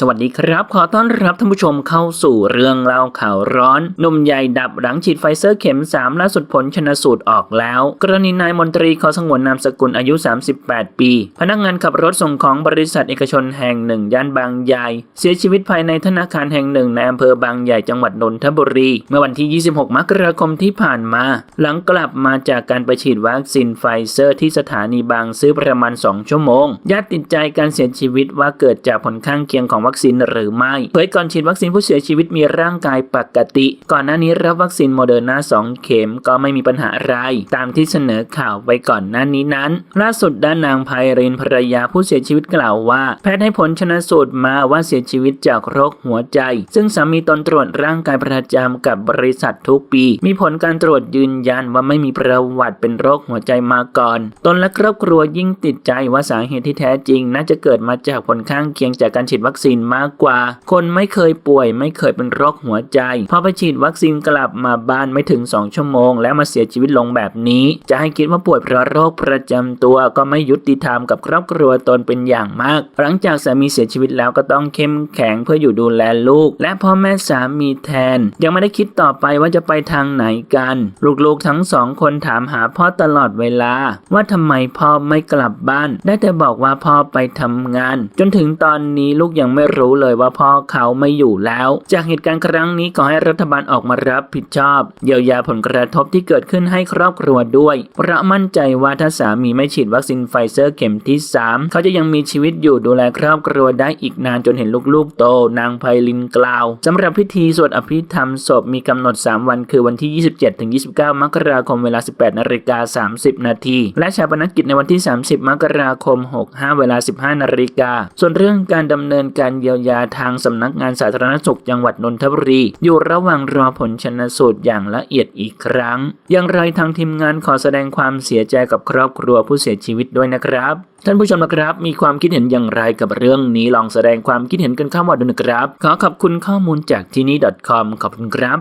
สวัสดีครับ ขอต้อนรับท่านผู้ชมเข้าสู่เรื่องเล่าข่าวร้อนหนุ่มใหญ่ดับหลังฉีดไฟเซอร์เข็ม 3 ล่าสุดผลชนสูตรออกแล้ว กรณีนายมนตรีขอสงวนนามสกุลอายุ 38 ปี พนักงานขับรถส่งของบริษัทเอกชนแห่งหนึ่งย่านบางใหญ่ เสียชีวิตภายในธนาคารแห่งหนึ่งในอำเภอบางใหญ่จังหวัดนนทบุรี เมื่อวันที่ 26 มกราคมที่ผ่านมา หลังกลับมาจากการไปฉีดวัคซีนไฟเซอร์ที่สถานีบางซื่อประมาณ 2 ชั่วโมงญาติติดใจการเสียชีวิตว่าเกิดจากผลข้างเคียงของวัคซีนหรือไม่เผยก่อนฉีดวัคซีนผู้เสียชีวิตมีร่างกายปกติ ก่อนหน้านี้รับวัคซีนโมเดอร์นา2เข็มก็ไม่มีปัญหาอะไร ตามที่เสนอข่าวไปก่อนหน้านี้นั้น ล่าสุดด้านนางไพรินภรรยาผู้เสียชีวิตกล่าวว่า แพทย์ให้ผลชนสูตรมาว่าเสียชีวิตจากโรคหัวใจ ซึ่งสามีตนตรวจร่างกายประจำกับบริษัททุกปี มีผลการตรวจยืนยันว่าไม่มีประวัติเป็นโรคหัวใจมาก่อน ตนและครอบครัวยิ่งติดใจว่าสาเหตุที่แท้จริง น่าจะเกิดมาจากผลข้างเคียงจากการฉีดวัคซีนมากกว่า คนไม่เคยป่วยไม่เคยเป็นโรคหัวใจ พอไปฉีดวัคซีนกลับมาบ้านไม่ถึง 2 ชั่วโมง แล้วมาเสียชีวิตลงแบบนี้ จะให้คิดว่าป่วยเพราะโรคประจำตัวก็ไม่ยุติธรรมกับครอบครัวตนเป็นอย่างมาก หลังจากสามีเสียชีวิตแล้วก็ต้องเข้มแข็งเพื่ออยู่ดูแลลูก และพ่อแม่สามีแทน ยังไม่ได้คิดต่อไปว่าจะไปทางไหนกัน ลูกๆทั้งสองคนถามหาพ่อตลอดเวลา ว่าทำไมพ่อไม่กลับบ้าน ได้แต่บอกว่าพ่อไปทำงาน จนถึงตอนนี้ลูกยังไม่รู้เลยว่าพ่อเขาไม่อยู่แล้ว จากเหตุการณ์ครั้งนี้ขอให้รัฐบาลออกมารับผิดชอบ เยียวยาผลกระทบที่เกิดขึ้นให้ครอบครัวด้วยเพราะมั่นใจว่าถ้าสามีไม่ฉีดวัคซีนไฟเซอร์เข็มที่ 3 เขาจะยังมีชีวิตอยู่ดูแลครอบครัวได้อีกนานจนเห็นลูกๆโต นางไพลินกล่าวสำหรับพิธีสวดอภิธรรมศพมีกำหนด 3 วันคือวันที่ 27-29 มกราคมเวลา 18นาฬิกา30 นาทีและชาปนกิจในวันที่ 30 มกราคม 65 เวลา 15นาฬิกาส่วนเรื่องการดำเนินการการเยียวยาทางสำนักงานสาธารณสุขจังหวัดนนทบุรี อยู่ระหว่างรอผลชนสูตรอย่างละเอียดอีกครั้ง อย่างไรทางทีมงานขอแสดงความเสียใจกับครอบครัวผู้เสียชีวิตด้วยนะครับท่านผู้ชมนะครับ มีความคิดเห็นอย่างไรกับเรื่องนี้ลองแสดงความคิดเห็นกันเข้ามาดูนะครับ ขอขอบคุณข้อมูลจากที่นี่ .com ขอบคุณครับ